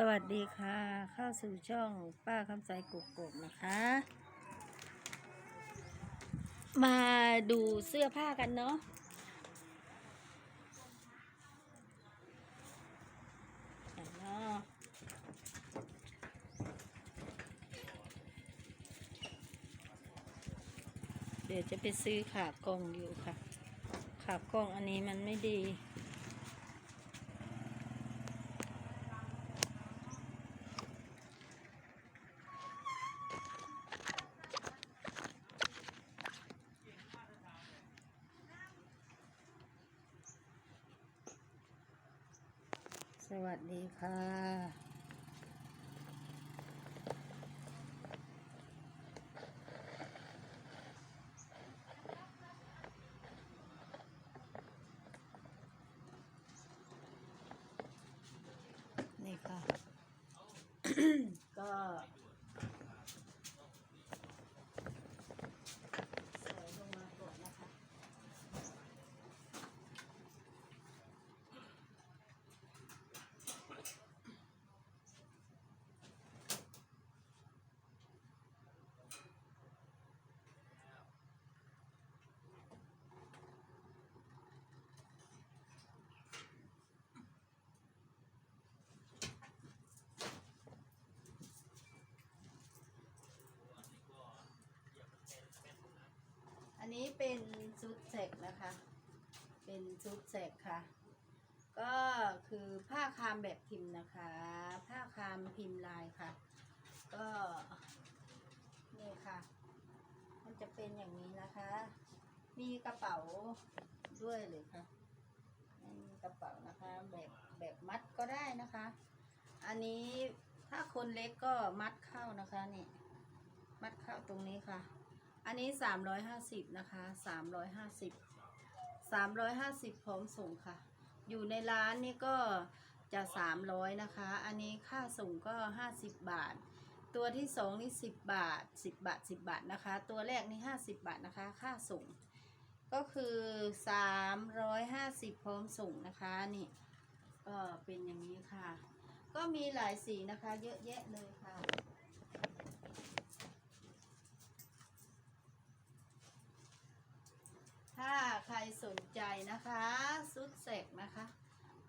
สวัสดีค่ะ เข้าสู่ช่องป้าคำใสกุกกกนะคะ มาดูเสื้อผ้ากันเนาะเดี๋ยวจะไปซื้อขากองอยู่ค่ะ ขากองอันนี้มันไม่ดี สวัสดีค่ะ นี่ค่ะ ก็สวยลงมาก่อนนะคะ อั นี้เป็นชุดเสกนะคะ เป็นชุดเสกค่ะ ก็คือผ้าคามแบบพิมพ์นะคะ ผ้าคามพิมพ์ลายค่ะ ก็นี่ค่ะ มันจะเป็นอย่างนี้นะคะ มีกระเป๋าด้วยเลยค่ะมีกระเป๋านะคะแบบแบบมัดก็ได้นะคะ อันนี้ถ้าคนเล็กก็มัดเข้านะคะนี่ มัดเข้าตรงนี้ค่ะ อันนี้สามร้อยห้าสิบนะคะสามร้อยห้าสิบสามร้อยห้าสิบพร้อมส่งค่ะ อยู่ในร้านนี่ก็จะสามร้อยนะคะ อันนี้ค่าส่งก็ห้าสิบบาท ตัวที่สองนี่สิบบาทสิบบาทสิบบาทนะคะ ตัวแรกนี่ห้าสิบบาทนะคะ ค่าส่ง ก็คือสามร้อยห้าสิบพร้อมส่งนะคะนี่ก็เป็นอย่างนี้ค่ะ ก็มีหลายสีนะคะ เยอะแยะเลยค่ะ ถ้าใครสน ใจนะคะ ซุดเสกนะคะ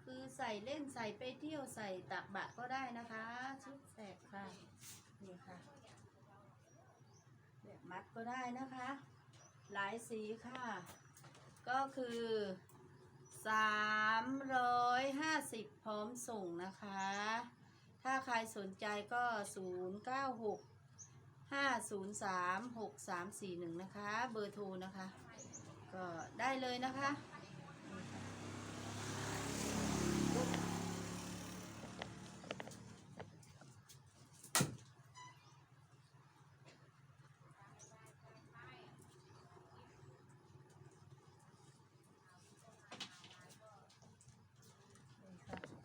คือใส่เล่นใส่ไปเที่ยวใส่ตักบะก็ได้นะคะชุดแสกค่ะ นี่ค่ะแบบมัดก็ได้นะคะ หลายสีค่ะ ก็คือสามร้อยห้าสิบพร้อมส่งนะคะ ถ้าใครสนใจก็ศูนย์เก้าหกห้าศูนย์สามหกสามสี่หนึ่งนะคะ เบอร์โทรนะคะ ก็ได้เลยนะคะ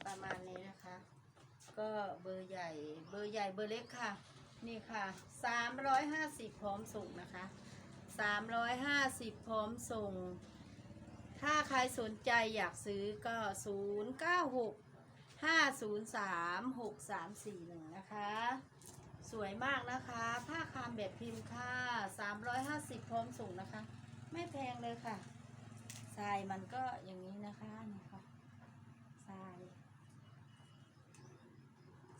ประมาณนี้นะคะ ก็เบอร์ใหญ่เบอร์ใหญ่เบอร์เล็กค่ะ นี่ค่ะสามร้อยห้าสิบพร้อมส่งนะคะ สามร้อยห้าสิบพร้อมส่ง ถ้าใครสนใจอยากซื้อก็ศูนย์เก้าหกห้าศูนย์สามหกสามสี่หนึ่งนะคะ สวยมากนะคะ ผ้าคามแบบพิมพ์ค่ะสามร้อยห้าสิบพร้อมส่งนะคะ ไม่แพงเลยค่ะทรายมันก็อย่างนี้นะคะนี่ค่ะทราย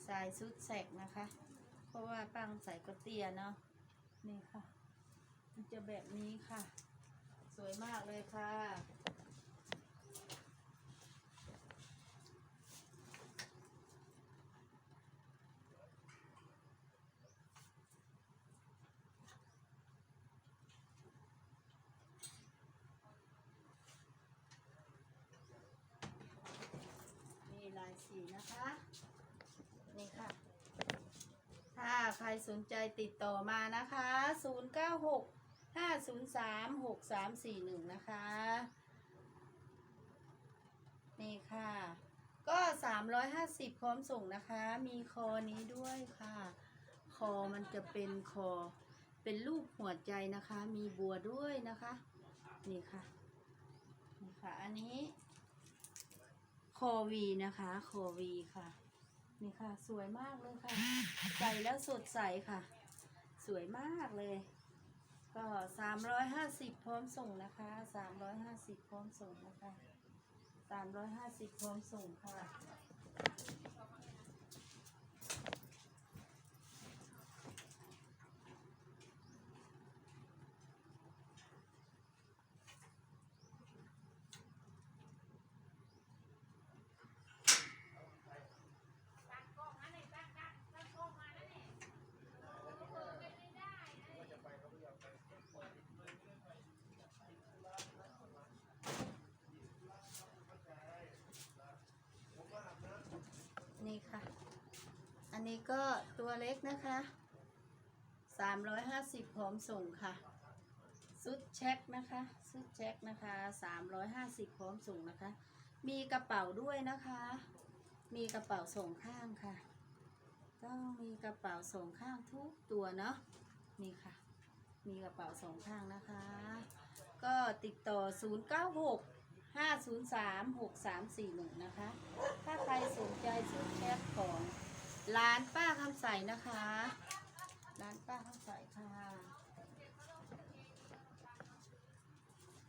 สายชุดแสกนะคะ เพราะว่าปังใส่ก็เตียเนาะนี่ค่ะ มันจะแบบนี้ค่ะ สวยมากเลยค่ะ มีลายสีนะคะ นี่ค่ะถ้าใครสนใจติดต่อมานะคะ 096 503 6341นะคะ นี่ค่ะ ก็350พร้อมส่งนะคะ มีคอนี้ด้วยค่ะ คอมันจะเป็นคอ เป็นรูปหัวใจนะคะ มีบัวด้วยนะคะ นี่ค่ะ นี่ค่ะ อันนี้คอวีนะคะคอวีค่ะ นี่ค่ะ สวยมากเลยค่ะ ใส่แล้วสดใสค่ะ สวยมากเลย ก็สามร้อยห้าสิบพร้อมส่งนะคะสามร้อยห้าสิบพร้อมส่งนะคะสามร้อยห้าสิบพร้อมส่งค่ะ นี่ค่ะ อันนี้ก็ตัวเล็กนะคะ350พร้อมส่งค่ะ ซุดเช็คนะคะซุดเช็คนะคะ350พร้อมส่งนะคะ มีกระเป๋าด้วยนะคะ มีกระเป๋าส่งข้างค่ะ ต้องมีกระเป๋าส่งข้างทุกตัวเนาะนี่ค่ะ มีกระเป๋าส่งข้างนะคะ ก็ติดต่อ 096 503 6341 นะคะ ถ้าใครสนใจซื้อแคปของร้านป้าคำใสนะคะ ร้านป้าคำใสค่ะ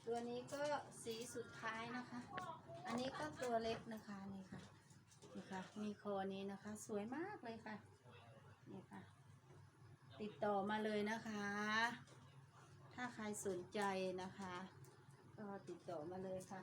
ตัวนี้ก็สีสุดท้ายนะคะ อันนี้ก็ตัวเล็กนะคะนี่ค่ะ นี่ค่ะ มีคอนี้นะคะ สวยมากเลยค่ะ นี่ค่ะ ติดต่อมาเลยนะคะ ถ้าใครสนใจนะคะ ก็ติดต่อมาเลยค่ะ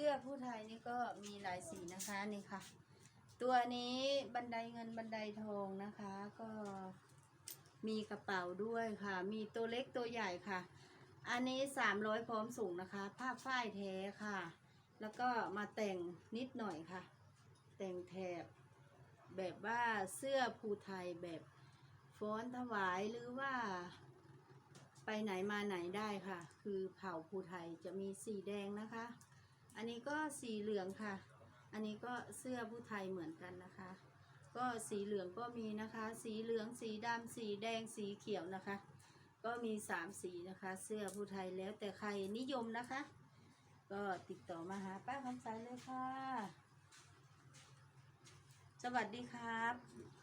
สื้อผู้ไทยนี่ก็มีหลายสีนะคะนี่ค่ะ ตัวนี้บันไดเงินบันไดทองนะคะ ก็มีกระเป๋าด้วยค่ะ มีตัวเล็กตัวใหญ่ค่ะ อันนี้สามร้อยพร้อมสูงนะคะ ผ้าฝ้ายแท้ค่ะ แล้วก็มาแต่งนิดหน่อยค่ะ แต่งแถบแบบว่าเสื้อภูไทยแบบฟ้อนถวายหรือว่า ไปไหนมาไหนได้ค่ะ คือเผ่าภูไทยจะมีสีแดงนะคะ อันนี้ก็สีเหลืองค่ะ อันนี้ก็เสื้อผู้ไทยเหมือนกันนะคะ ก็สีเหลืองก็มีนะคะ สีเหลืองสีดำสีแดงสีเขียวนะคะ ก็มีสามสีนะคะ เสื้อผู้ไทยแล้วแต่ใครนิยมนะคะ ก็ติดต่อมาหาป้าคำใสเลยค่ะ สวัสดีครับ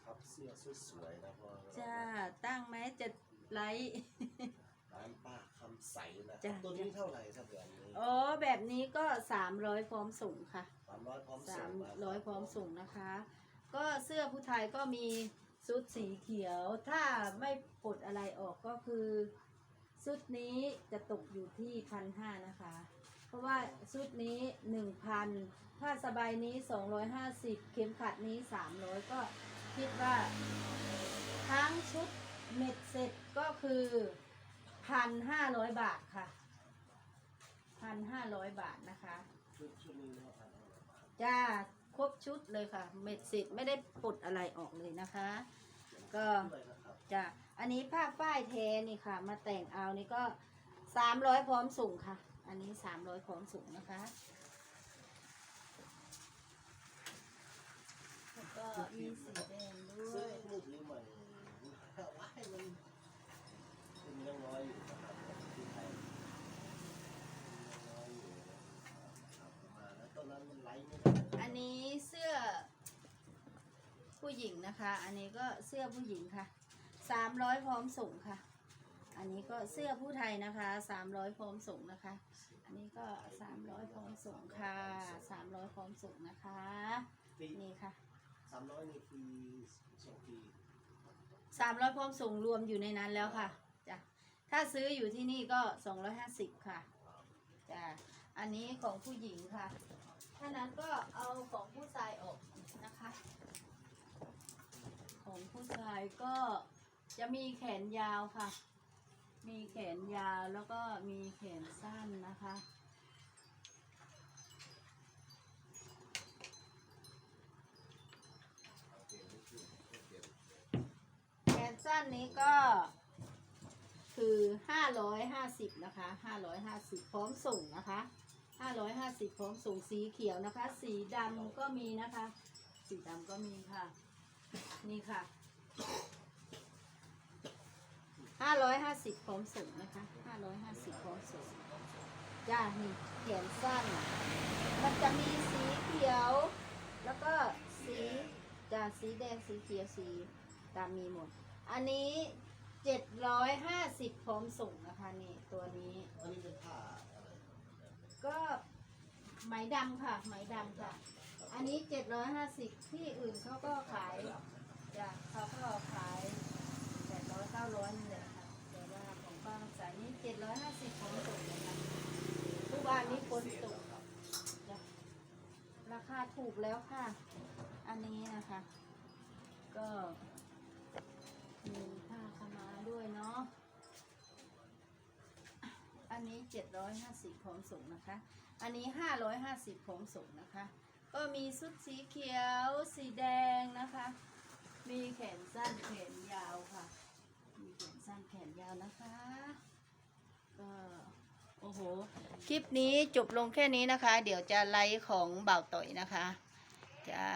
ครับเสื้อสวยๆนะพ่อจ้าตั้งแม้จะไลฟ์ ร้านป้าคำใสนะจ้ะ ตัวนี้เท่าไหร่ครับแบบนี้อ๋อแบบนี้ก็สามร้อยพร้อมส่งค่ะสามร้อยพร้อมสาส่งมนะร้อยพร้อมส่งนะคะ ก็เสื้อผู้ไทยก็มีชุดสีเขียว ถ้าไม่ปลดอะไรออกก็คือชุดนี้จะตกอยู่ที่พันห้านะคะ เพราะว่าชุดนี้หนึ่งพันผ้าสบายนี้สองร้อยห้าสิบเข็มขัดนี้สามร้อยก็คิดว่า ทั้งชุดเม็ดเสร็จก็คือ พันห้าร้อยบาทค่ะพันห้าร้อยบาทนะคะ ชุดชุดนี้เท่าไหร่จ้าครบชุดเลยค่ะ เม็ดสิทธิ์ไม่ได้ปลดอะไรออกเลยนะคะ ก็ด้วยนะครับจ้าอันนี้ผ้าฝ้ายเทนี่ค่ะ มาแต่งเอานี่ก็สามร้อยพร้อมส่งค่ะ อันนี้สามร้อยพร้อมส่งนะคะแล้วก็มีสีแดงด้วซื้อย รูปนี้ใหม่ว้ายมันมัน ยังน้อยอยู่นะครับที่ไทยยังน้อยอยู่นะครับมาแล้วตอนนั้นมันไลฟ์ไม่ได้อันนี้เสื้อผู้หญิงนะคะ อันนี้ก็เสื้อผู้หญิงค่ะสามร้อยพร้อมส่งค่ะ อันนี้ก็เสื้อผู้ไทยนะคะสามร้อยพร้อมส่งนะคะ อันนี้ก็สามร้อยพร้อมส่งค่ะสามร้อยพร้อมส่งนะคะฟรีนี่ค่ะสามร้อยนี่ฟรีส่งฟรีสามร้อยพร้อมส่งรวมอยู่ในนั้นแล้วค่ะจ้ะ ถ้าซื้ออยู่ที่นี่ก็สองร้อยห้าสิบค่ะจ้ะอันนี้ของผู้หญิงค่ะ ถ้านั้นก็เอาของผู้ชายออกนะคะ ของผู้ชายก็จะมีแขนยาวค่ะ มีแขนยาวแล้วก็มีแขนสั้นนะคะ แขนสั้นนี้ก็ ห้าร้อยห้าสิบนะคะห้าร้อยห้าสิบพร้อมส่งนะคะห้าร้อยห้าสิบพร้อมส่งสีเขียวนะคะ สีดำก็มีนะคะ สีดำก็มีค่ะ นี่ค่ะห้าร้อยห้าสิบพร้อมส่งนะคะห้าร้อยห้าสิบพร้อมส่งจ้านี่เขียนสั้น มันจะมีสีเขียว แล้วก็สีจ้าสีแดงสีเขียวสีดำมีหมด อันนี้ เจ็ดร้อยห้าสิบพร้อมส่งนะคะนี่ตัวนี้ อันนี้เป็นผ้าอะไรก็ไหมดำค่ะ ไหมดำค่ะ อันนี้เจ็ดร้อยห้าสิบที่อื่นเขาก็ขายจ้ะเขาก็ขายแปดร้อยเก้าร้อยนี่แหละค่ะแต่ว่าของป้าสายนี่เจ็ดร้อยห้าสิบของตกนะคะทุกวันนี้คนตกจ้ะราคาถูกแล้วค่ะ อันนี้นะคะ ก็ ด้วยเนาะ อันนี้ 750ของส่งนะคะ อันนี้ 550ของส่งนะคะ ก็มีชุดสีเขียว สีแดงนะคะ มีแขนสั้นแขนยาวค่ะ มีแขนสั้นแขนยาวนะคะก็โอ้โห คลิปนี้จบลงแค่นี้นะคะ เดี๋ยวจะไลฟ์ของบ่าวต่อยนะคะ จ้า